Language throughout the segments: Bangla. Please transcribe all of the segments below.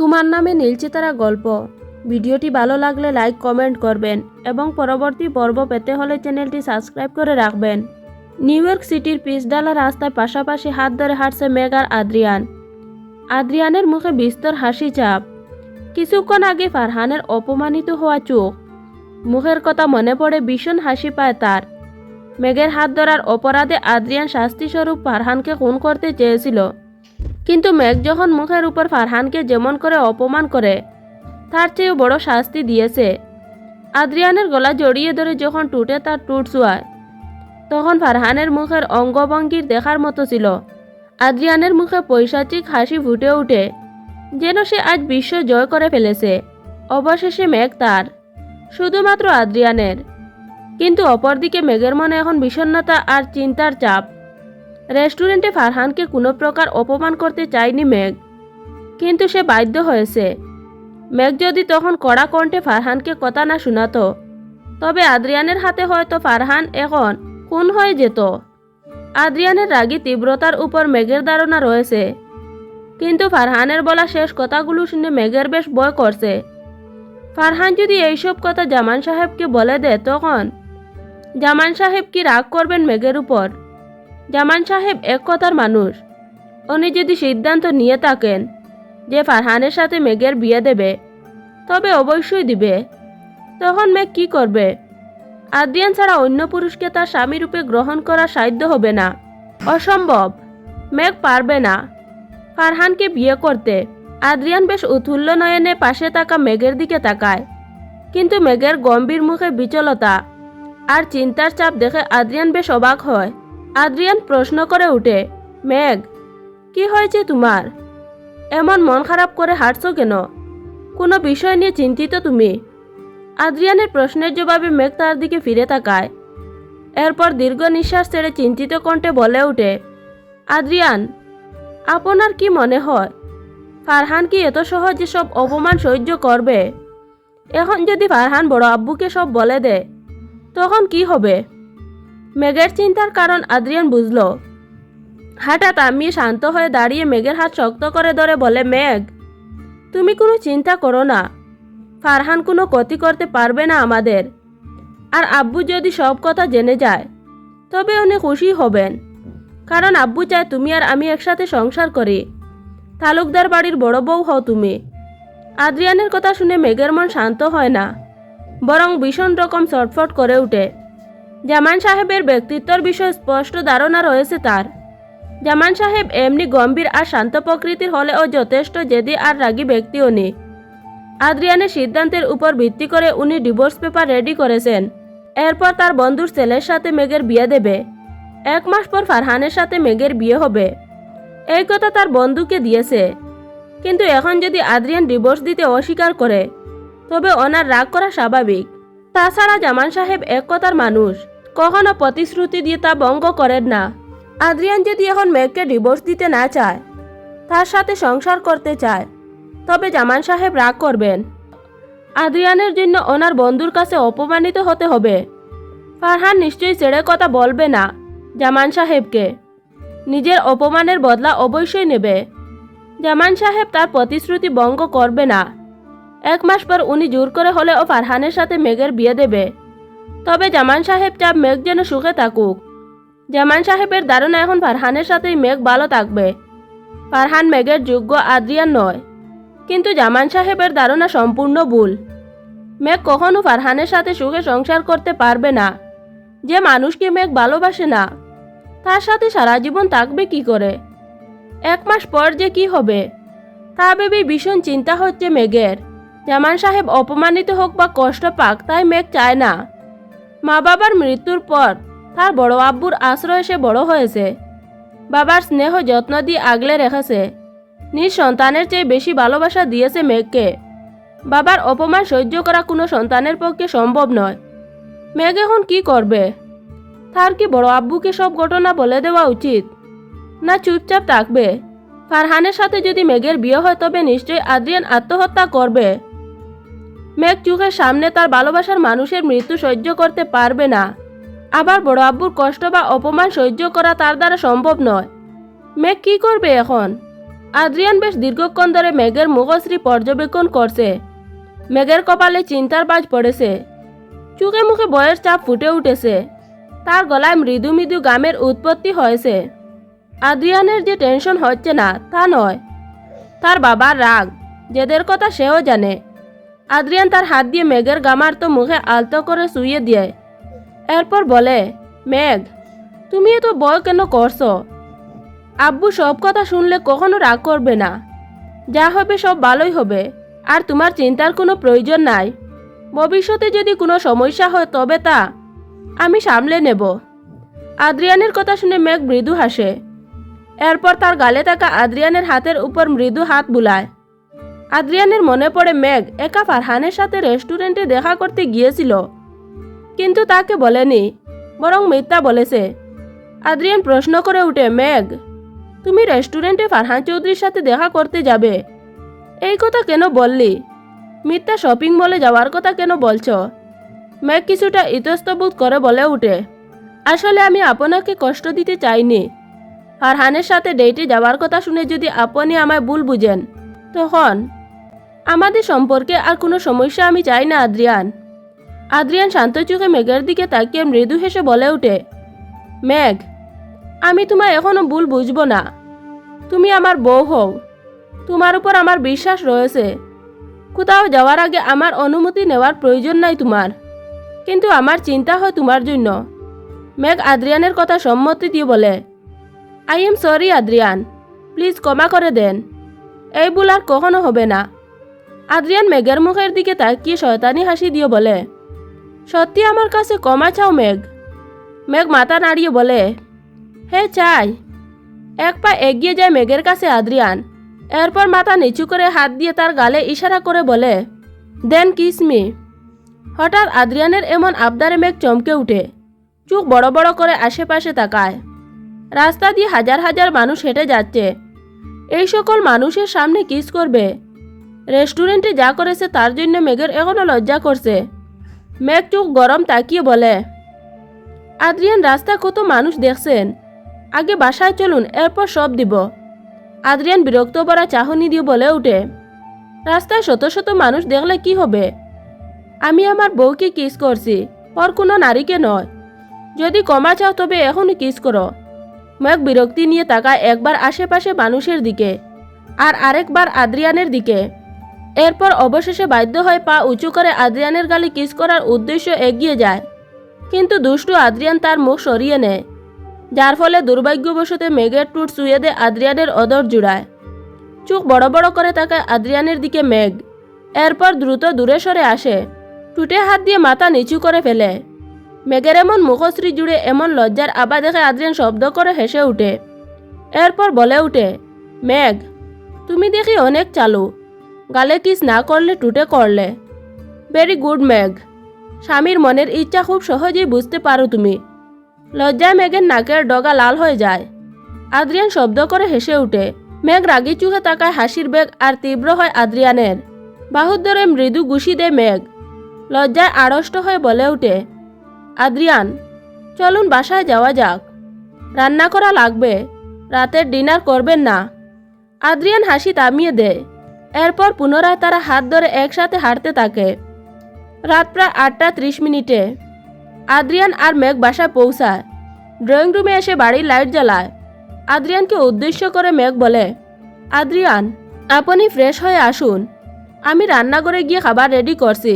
তোমার নামে নীলচিতারা গল্প। ভিডিওটি ভালো লাগলে লাইক, কমেন্ট করবেন এবং পরবর্তী পর্ব পেতে হলে চ্যানেলটি সাবস্ক্রাইব করে রাখবেন। নিউ ইয়র্ক সিটির পিসডালা রাস্তায় পাশাপাশি হাত ধরে হাঁটছে মেঘ আর আদ্রিয়ান। আদ্রিয়ানের মুখে বিস্তর হাসি চাপ। কিছুক্ষণ আগে ফারহানের অপমানিত হওয়া চোখ। মুখের কথা মনে পড়ে ভীষণ হাসি পায় তার। মেঘের হাত ধরার অপরাধে আদ্রিয়ান শাস্তিস্বরূপ ফারহানকে খুন করতে চেয়েছিল। কিন্তু মেঘ যখন মুখের উপর ফারহানকে যেমন করে অপমান করে, তার চেয়েও বড় শাস্তি দিয়েছে। আদ্রিয়ানের গলা জড়িয়ে ধরে যখন টুটে তার টুট চুয়ায়, তখন ফারহানের মুখের অঙ্গভঙ্গির দেখার মতো ছিল। আদ্রিয়ানের মুখে পৈশাচিক হাসি ফুটে ওঠে, যেন সে আজ বিশ্ব জয় করে ফেলেছে। অবশেষে মেঘ তার, শুধুমাত্র আদ্রিয়ানের। কিন্তু অপরদিকে মেঘের মনে এখন বিষণ্ণতা আর চিন্তার চাপ। রেস্টুরেন্টে ফারহানকে কোনো প্রকার অপমান করতে চায়নি মেঘ। কিন্তু সে বাধ্য হয়েছে। মেঘ যদি তখন কড়া কণ্ঠে ফারহানকে কথা না শোনাতো, তবে আদ্রিয়ানের হাতে হয়তো ফারহান এখন খুন হয়ে যেত? আদ্রিয়ানের রাগী তীব্রতার উপর মেঘের ধারণা রয়েছে। কিন্তু ফারহানের বলা শেষ কথাগুলো শুনে মেঘের বেশ ভয় করছে। ফারহান যদি এইসব কথা জামান সাহেবকে বলে দেয়, তখন জামান সাহেব কি রাগ করবেন মেঘের উপর? জামান সাহেব এক কথার মানুষ। উনি যদি সিদ্ধান্ত নিয়ে থাকেন যে ফারহানের সাথে মেঘের বিয়ে দেবে, তবে অবশ্যই দিবে। তখন মেঘ কি করবে? আদ্রিয়ান ছাড়া অন্য পুরুষকে তার স্বামী রূপে গ্রহণ করা সাধ্য হবে না। অসম্ভব, মেঘ পারবে না। ফারহানকে বিয়ে করতে আদ্রিয়ান বেশ উৎফুল্ল নয়নে পাশে থাকা মেঘের দিকে তাকায়। কিন্তু মেঘের গম্ভীর মুখে বিচলতা আর চিন্তার চাপ দেখে আদ্রিয়ান বেশ অবাক হয়। আদ্রিয়ান প্রশ্ন করে উঠে, মেঘ, কি হয়েছে তোমার? এমন মন খারাপ করে হাঁটছো কেন? কোনো বিষয় নিয়ে চিন্তিত তুমি? আদ্রিয়ানের প্রশ্নের জবাবে মেঘ তার দিকে ফিরে তাকায়। এরপর দীর্ঘ নিঃশ্বাস ছেড়ে চিন্তিত কণ্ঠে বলে ওঠে আদ্রিয়ান, আপনার কি মনে হয়? ফারহান কি এত সহজে সব অপমান সহ্য করবে? এখন যদি ফারহান বড় আব্বুকে সব বলে দেয়, তখন কি হবে? মেঘের চিন্তার কারণ আদ্রিয়ান বুঝল। হঠাৎ আমি শান্ত হয়ে দাঁড়িয়ে মেঘের হাত শক্ত করে ধরে বলে, মেঘ, তুমি কোনো চিন্তা করো না। ফারহান কোনো ক্ষতি করতে পারবে না আমাদের। আর আব্বু যদি সব কথা জেনে যায়, তবে উনি খুশি হবেন। কারণ আব্বু চায় তুমি আর আমি একসাথে সংসার করি। তালুকদার বাড়ির বড় বউ হও তুমি। আদ্রিয়ানের কথা শুনে মেঘের মন শান্ত হয় না, বরং ভীষণ রকম ছটফট করে ওঠে জামান সাহেবের ব্যক্তিত্বর বিষয়ে স্পষ্ট ধারণা রয়েছে তার। জামান সাহেব এমনি গম্ভীর আর শান্ত প্রকৃতির হলেও যথেষ্ট জেদি আর রাগী ব্যক্তিও নেই আদ্রিয়ানের সিদ্ধান্তের উপর ভিত্তি করে উনি ডিভোর্স পেপার রেডি করেছেন। এরপর তার বন্ধুর ছেলের সাথে মেঘের বিয়ে দেবে। এক মাস পর ফারহানের সাথে মেঘের বিয়ে হবে। এই কথা তার বন্ধুকে দিয়েছে। কিন্তু এখন যদি আদ্রিয়ান ডিভোর্স দিতে অস্বীকার করে, তবে ওনার রাগ করা স্বাভাবিক। তাছাড়া জামান সাহেব এক কথার মানুষ। কখনো প্রতিশ্রুতি দিয়ে তা ভঙ্গ করেন না। আদ্রিয়ান যদি এখন মেঘকে ডিভোর্স দিতে না চায়, তার সাথে সংসার করতে চায়, তবে জামান সাহেব রাগ করবেন। আদ্রিয়ানের জন্য ওনার বন্ধুর কাছে অপমানিত হতে হবে। ফারহান নিশ্চয়ই ছেড়ে কথা বলবে না জামান সাহেবকে। নিজের অপমানের বদলা অবশ্যই নেবে। জামান সাহেব তার প্রতিশ্রুতি ভঙ্গ করবে না। এক মাস পর উনি জোর করে হলেও ফারহানের সাথে মেঘের বিয়ে দেবে। তবে জামান সাহেব চাপ মেঘ যেন সুখে থাকুক। জামান সাহেবের ধারণা এখন ফারহানের সাথেই মেঘ ভালো থাকবে। ফারহান মেঘের যোগ্য আদ্রিয়ান নয়। কিন্তু জামান সাহেবের ধারণা সম্পূর্ণ ভুল। মেঘ কখনো ফারহানের সাথে সুখে সংসার করতে পারবে না। যে মানুষকে মেঘ ভালোবাসে না, তার সাথে সারা জীবন থাকবে কি করে? এক মাস পর যে কি হবে? তা ভেবে ভীষণ চিন্তা হচ্ছে মেঘের। জামান সাহেব অপমানিত হোক বা কষ্ট পাক, তাই মেঘ চায় না। মা বাবার মৃত্যুর পর তার বড় আব্বুর আশ্রয়ে সে বড় হয়েছে। বাবার স্নেহ যত্ন দিয়ে আগলে রেখেছে। নিজ সন্তানের চেয়ে বেশি ভালোবাসা দিয়েছে মেঘকে বাবার অপমান সহ্য করা কোনো সন্তানের পক্ষে সম্ভব নয়। মেঘ এখন কি করবে? তার কি বড় আব্বুকে সব ঘটনা বলে দেওয়া উচিত? না চুপচাপ থাকবে? ফারহানের সাথে যদি মেঘের বিয়ে হয়, তবে নিশ্চয়ই আদ্রিয়ান আত্মহত্যা করবে। মেঘ চোখের সামনে তার ভালোবাসার মানুষের মৃত্যু সহ্য করতে পারবে না। আবার বড় আব্বুর কষ্ট বা অপমান সহ্য করা তার দ্বারা সম্ভব নয়। মেঘ কি করবে এখন? আদ্রিয়ান বেশ দীর্ঘক্ষণ ধরে মেঘের মুখশ্রী পর্যবেক্ষণ করছে। মেঘের কপালে চিন্তার বাজ পড়েছে। চোখে মুখে বয়ের চাপ ফুটে উঠেছে। তার গলায় মৃদু মৃদু গামের উৎপত্তি হয়েছে। আদ্রিয়ানের যে টেনশন হচ্ছে না, তা নয়। তার বাবার রাগ যেদের কথা সেও জানে। আদ্রিয়ান তার হাত দিয়ে মেঘের গামার তো মুখে আলতো করে শুয়ে দিয়ে এরপর বলে, মেঘ, তুমি এত ভয় কেন করছ? আব্বু সব কথা শুনলে কখনো রাগ করবে না। যা হবে সব ভালোই হবে, আর তোমার চিন্তার কোনো প্রয়োজন নাই। ভবিষ্যতে যদি কোনো সমস্যা হয় তবে তা আমি সামলে নেব আদ্রিয়ানের কথা শুনে মেঘ মৃদু হাসে। এরপর তার গালে থাকা আদ্রিয়ানের হাতের উপর মৃদু হাত বুলায়। আদ্রিয়ানের মনে পড়ে মেঘ একা ফারহানের সাথে রেস্টুরেন্টে দেখা করতে গিয়েছিল। কিন্তু তাকে বলেনি, বরং মিথ্যা বলেছে। আদ্রিয়ান প্রশ্ন করে উঠে, মেঘ, তুমি রেস্টুরেন্টে ফারহান চৌধুরীর সাথে দেখা করতে যাবে। এই কথা কেন বললি? মিথ্যা শপিং মলে যাওয়ার কথা কেন বলছো? মেঘ কিছুটা ইতস্তবোধ করে বলে উঠে, আসলে আমি আপনাকে কষ্ট দিতে চাইনি। ফারহানের সাথে ডেটে যাওয়ার কথা শুনে যদি আপনি আমায় ভুল বুঝেন, তখন আমাদের সম্পর্কে আর কোনো সমস্যা আমি চাই না, আদ্রিয়ান। আদ্রিয়ান শান্ত চোখে মেঘের দিকে তাকিয়ে মৃদু হেসে বলে ওঠে, মেঘ, আমি তোমায় এখনও ভুল বুঝব না। তুমি আমার বউ হও। তোমার উপর আমার বিশ্বাস রয়েছে। কোথাও যাওয়ার আগে আমার অনুমতি নেওয়ার প্রয়োজন নাই তোমার। কিন্তু আমার চিন্তা হয় তোমার জন্য। মেঘ আদ্রিয়ানের কথা সম্মতি দিয়ে বলে, I am sorry, Adrian. Please ক্ষমা করে দেন। এই ভুল আর কখনো হবে না। আদ্রিয়ান মেঘের মুখের দিকে তাকিয়ে শয়তানি হাসি দিয়ে বলে, সত্যি আমার কাছে ক্ষমা চাও, মেঘ? মেঘ মাথা নাড়িয়ে বলে হে চাই। এক পা এগিয়ে যায় মেঘের কাছে আদ্রিয়ান। এরপর মাথা নিচু করে হাত দিয়ে তার গালে ইশারা করে বলে, দেন কিসমি হঠাৎ আদ্রিয়ানের এমন আবদারে মেঘ চমকে উঠে। চোখ বড় বড় করে আশেপাশে তাকায়। রাস্তা দিয়ে হাজার হাজার মানুষ হেঁটে যাচ্ছে। এই সকল মানুষের সামনে কিস করবে। রেস্টুরেন্টে যা করেছে তার জন্য মেঘের এখনও লজ্জা করছে। মেঘ চোখ গরম তাকিয়ে বলে, আদ্রিয়ান, রাস্তা কত মানুষ দেখছেন? আগে বাসায় চলুন, এরপর সব দিব। আদ্রিয়ান বিরক্ত করা চাহনি দিয়ে বলে উঠে রাস্তায় শত শত মানুষ দেখলে কি হবে? আমি আমার বউকে কিস করছি, ওর কোনো নারীকে নয়। যদি কমা চাও তবে এখনই কিস করো। মেঘ বিরক্তি নিয়ে তাকায় একবার আশেপাশে মানুষের দিকে, আর আরেকবার আদ্রিয়ানের দিকে। এরপর অবশেষে বাধ্য হয়ে পা উঁচু করে আদ্রিয়ানের গালে কিস করার উদ্দেশ্য এগিয়ে যায়। কিন্তু দুষ্টু আদ্রিয়ান তার মুখ সরিয়ে নেয়, যার ফলে দুর্ভাগ্যবশত মেঘের টুট চুয়ে দেয় আদ্রিয়ানের অদর জুড়ায়। চোখ বড় বড় করে তাকায় আদ্রিয়ানের দিকে মেঘ। এরপর দ্রুত দূরে সরে আসে টুটে হাত দিয়ে মাথা নিচু করে ফেলে। মেঘের এমন মুখশ্রী জুড়ে এমন লজ্জার আবা দেখে আদ্রিয়ান শব্দ করে হেসে উঠে। এরপর বলে উঠে, মেঘ, তুমি দেখি অনেক চালু। গালে কিস না করলে টুটে করলে। ভেরি গুড মেঘ স্বামীর মনের ইচ্ছা খুব সহজেই বুঝতে পারো তুমি। লজ্জায় মেঘের নাকের ডগা লাল হয়ে যায়। আদ্রিয়ান শব্দ করে হেসে উঠে। মেঘ রাগি চোখে তাকায় হাসির বেগ আর তীব্র হয় আদ্রিয়ানের। বাহুর মৃদু গুষি দেয় মেঘ লজ্জায় আড়ষ্ট হয়ে বলে উঠে, আদ্রিয়ান, চলুন বাসায় যাওয়া যাক। রান্না করা লাগবে। রাতের ডিনার করবেন না। আদ্রিয়ান হাসি থামিয়ে দেয়। এরপর পুনরায় তারা হাত ধরে একসাথে হাঁটতে থাকে। রাত প্রায় আটটা ত্রিশ মিনিটে। আদ্রিয়ান আর মেঘ বাসায় পৌঁছায়। ড্রয়িং রুমে এসে বাড়ির লাইট জ্বালায়। আদ্রিয়ানকে উদ্দেশ্য করে মেঘ বলে, আদ্রিয়ান, আপনি ফ্রেশ হয়ে আসুন। আমি রান্নাঘরে গিয়ে খাবার রেডি করছি।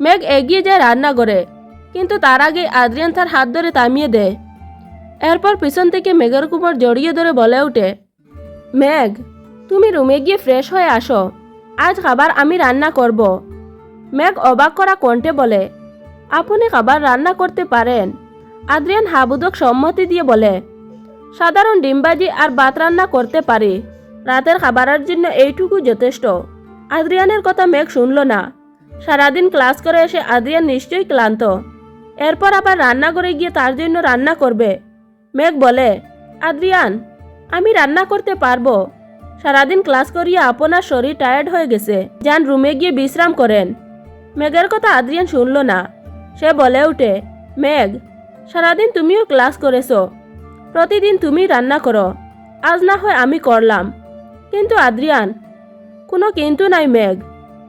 মেঘ এগিয়ে যায় রান্নাঘরে, কিন্তু তার আগে আদ্রিয়ান তার হাত ধরে থামিয়ে দেয়। এরপর পিছন থেকে মেঘের কুমার জড়িয়ে ধরে বলে ওঠে, মেঘ তুমি রুমে গিয়ে ফ্রেশ হয়ে আসো। আজ খাবার আমি রান্না করব। মেঘ অবাক করা কণ্ঠে বলে, আপনি খাবার রান্না করতে পারেন। আদ্রিয়ান হাবুদক সম্মতি দিয়ে বলে, সাধারণ ডিমবাজি আর ভাত রান্না করতে পারি। রাতের খাবারের জন্য এইটুকু যথেষ্ট। আদ্রিয়ানের কথা মেঘ শুনল না। সারাদিন ক্লাস করে এসে আদ্রিয়ান নিশ্চয়ই ক্লান্ত। এরপর আবার রান্নাঘরে গিয়ে তার জন্য রান্না করবে। মেঘ বলে, আদ্রিয়ান, আমি রান্না করতে পারব। সারাদিন ক্লাস করিয়ে আপনার শরীর টায়ার্ড হয়ে গেছে। যান রুমে গিয়ে বিশ্রাম করেন মেঘের কথা আদ্রিয়ান শুনল না। সে বলে উঠে, মেঘ, সারাদিন তুমিও ক্লাস করেছ প্রতিদিন তুমি রান্না করো আজ না হয় আমি করলাম কিন্তু আদ্রিয়ান কোনো কিন্তু নাই মেঘ।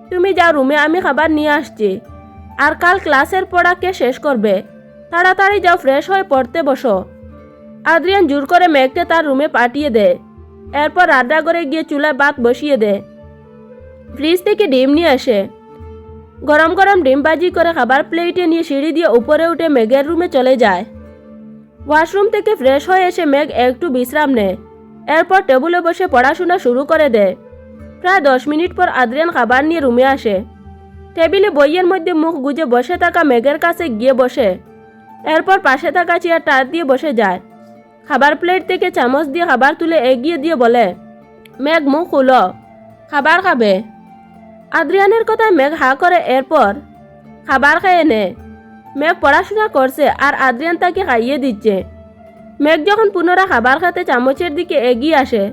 তুমি যা রুমে আমি খাবার নিয়ে আসছি। আর কাল ক্লাসের পড়া কে শেষ করবে তাড়াতাড়ি যাও ফ্রেশ হয়ে পড়তে বসো। আদ্রিয়ান জোর করে মেঘকে তার রুমে পাঠিয়ে দেয় এরপর রান্নাঘরে গিয়ে চুলায় ভাত বসিয়ে দেয়। ফ্রিজ থেকে ডিম নিয়ে আসে। গরম গরম ডিম ভাজি করে খাবার প্লেটে নিয়ে সিঁড়ি দিয়ে উপরে উঠে মেঘের রুমে চলে যায়। ওয়াশরুম থেকে ফ্রেশ হয়ে এসে মেঘ একটু বিশ্রাম নেয়। এরপর টেবিলে বসে পড়াশোনা শুরু করে দেয়। প্রায় দশ মিনিট পর আদ্রিয়ান খাবার নিয়ে রুমে আসে। টেবিলে বইয়ের মধ্যে মুখ গুজে বসে থাকা মেঘের কাছে গিয়ে বসে। এরপর পাশে থাকা চেয়ার টার দিয়ে বসে যায়। খাবার প্লেট থেকে চামচ দিয়ে খাবার তুলে এগিয়ে দিয়ে বলে, মেঘ, মুখ খুলো খাবার খাবে? আদ্রিয়ানের কথা মেঘ হা করে এরপর, খাবার খেয়ে নে। মেঘ পড়াশোনা করছে আর আদ্রিয়ান তাকে খাইয়ে দিচ্ছে। মেঘ যখন পুনরায় খাবার খেতে চামচের দিকে এগিয়ে আসে,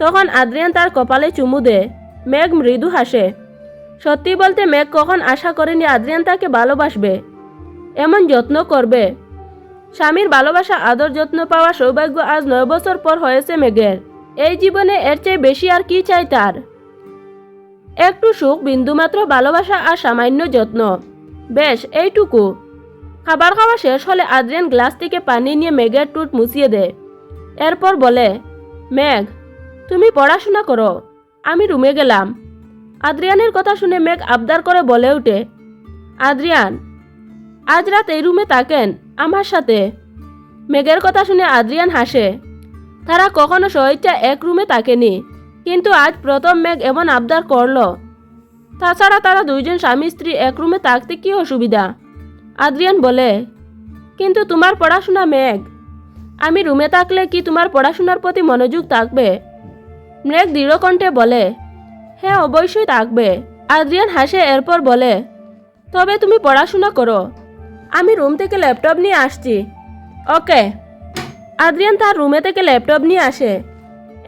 তখন আদ্রিয়ান তার কপালে চুমু দেয় মেঘ মৃদু হাসে। সত্যি বলতে মেঘ কখন আশা করেনি আদ্রিয়ান তাকে ভালোবাসবে, এমন যত্ন করবে। স্বামীর ভালোবাসা আদর যত্ন পাওয়া সৌভাগ্য আজ নয় বছর পর হয়েছে মেঘের এই জীবনে এর চেয়ে বেশি আর কি চাই তার একটু সুখ বিন্দুমাত্র ভালোবাসা আর সামান্য যত্ন। বেশ, এইটুকু। খাবার খাওয়া শেষ হলে আদ্রিয়ান গ্লাস থেকে পানি নিয়ে মেঘের টুট মুছিয়ে দেয় এরপর বলে, মেঘ, তুমি পড়াশোনা করো আমি রুমে গেলাম। আদ্রিয়ানের কথা শুনে মেঘ আবদার করে বলে ওঠে আদ্রিয়ান আজ রাত এই রুমে থাকেন? আমার সাথে। মেঘের কথা শুনে আদ্রিয়ান হাসে। তারা কখনো স্বেচ্ছা এক রুমে থাকেনি, কিন্তু আজ প্রথম মেঘ এমন আবদার করল। তাছাড়া তারা দুইজন স্বামী স্ত্রী এক রুমে থাকতে কি অসুবিধা? আদ্রিয়ান বলে, কিন্তু তোমার পড়াশোনা মেঘ। আমি রুমে থাকলে কি তোমার পড়াশোনার প্রতি মনোযোগ থাকবে? মেঘ দৃঢ়কণ্ঠে বলে হ্যাঁ অবশ্যই থাকবে। আদ্রিয়ান হাসে, এরপর বলে, তবে তুমি পড়াশোনা করো। আমি রুম থেকে ল্যাপটপ নিয়ে আসছি। ওকে। আদ্রিয়ান তার রুমে থেকে ল্যাপটপ নিয়ে আসে।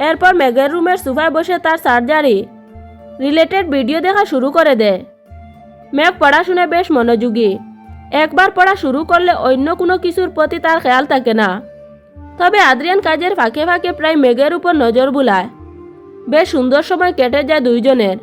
এরপর মেঘের রুমের সোফায় বসে তার সার্জারি, রিলেটেড ভিডিও দেখা শুরু করে দেয় মেঘ পড়াশোনায় বেশ মনোযোগী। একবার পড়া শুরু করলে অন্য কোনো কিছুর প্রতি তার খেয়াল থাকে না। তবে আদ্রিয়ান কাজের ফাঁকে ফাঁকে প্রায় মেঘের উপর নজর বুলায়। বেশ সুন্দর সময় কেটে যায় দুইজনের।